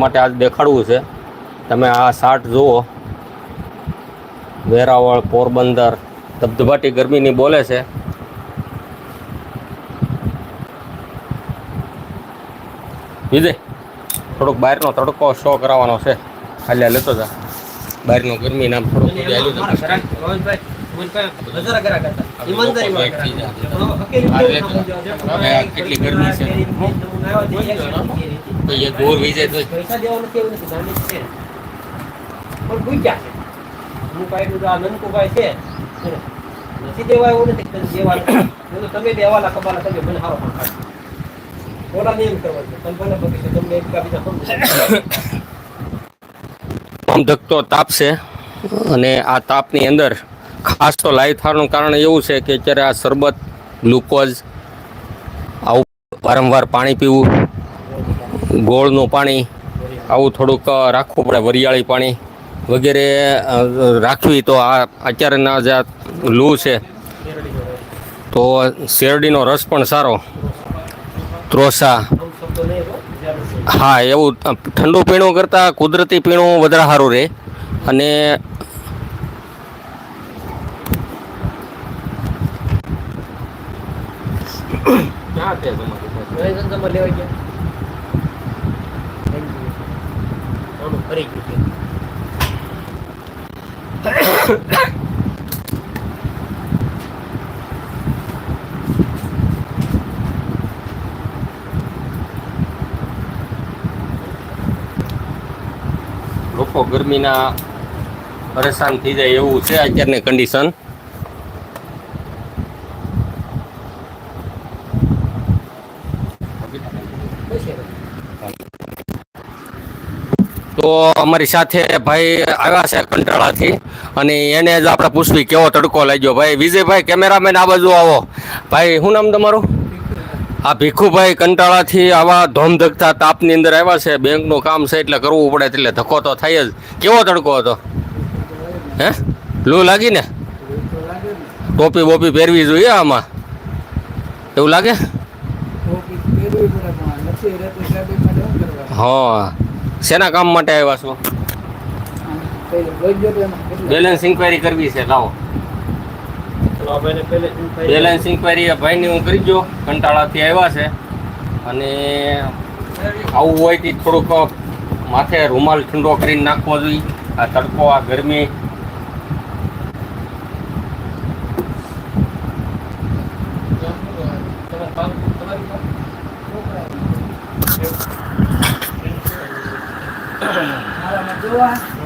માટે આજ દેખાડવું છે. તમે આ શાર્ટ જુઓ. વેરાવળ, પોરબંદર, ધબધબાટી ગરમીની બોલે છે. વિજય, થોડોક બહારનો તડકો શો કરાવવાનો છે. હાલ્યા લેતો જા. બહારનો ગરમી નામ થોડુંક પણ ભૂખ્યા છે હું કાંઈ આ નનકુભાઈ છે નથી દેવા એવું નથી દેવાનું તમે દેવાના કબાલા તમે મને હારો પણ કાઢો ઓલા નિયમ કરવા છે ધકતો તાપ છે અને આ તાપની અંદર ખાસ તો લાઈવ થવાનું કારણ એવું છે કે અત્યારે આ શરબત, ગ્લુકોઝ, આવું વારંવાર પાણી પીવું, ગોળનું પાણી, આવું થોડુંક રાખવું પડે, વરિયાળી પાણી વગેરે રાખવી તો આ અત્યારના જે લૂ છે, તો શેરડીનો રસ પણ સારો. ત્રોસા. હા, એવું ઠંડુ પીણું કરતાં કુદરતી પીણું વધારે સારું રહે. અને ક્યાં છે તમારી? ઘણી ધંધામાં લેવાઈ ગયા છે લોકો ગરમીના પરેશાન થઈ જાય એવું છે અત્યારની કન્ડિશન તો અમારી સાથે ભાઈ આવ્યા છે કંટાળાથી. અને એને જ આપણે પૂછવી કેવો તડકો લાગ્યો. ભાઈ વિજયભાઈ કેમેરામેન આ બાજુ આવો. ભાઈ શું નામ તમારું? આ ભીખુભાઈ કંટાળાથી આવા ધોમધકતા તાપની અંદર આવ્યા છે. બેંકનું કામ છે એટલે કરવું પડે એટલે ધક્કો તો થાય જ. કેવો તડકો હતો? હે? લૂ લાગી ને? ટોપી બોપી પહેરવી જોઈએ આમાં? એવું લાગે? હા. શેના કામ માટે આવ્યા છો? બેલેન્સ ઇન્ક્વાયરી કરવી છે, લાવો. બેલેન્સ ઇન્ક્વાયરી ભાઈની હું કરી જો કંટાળાથી આવ્યા છે. અને આવું હોય કે થોડુંક માથે રૂમાલ ઠંડો કરીને નાખવો જોઈએ. આ તડકો, આ ગરમી. Thank કામ Yeah.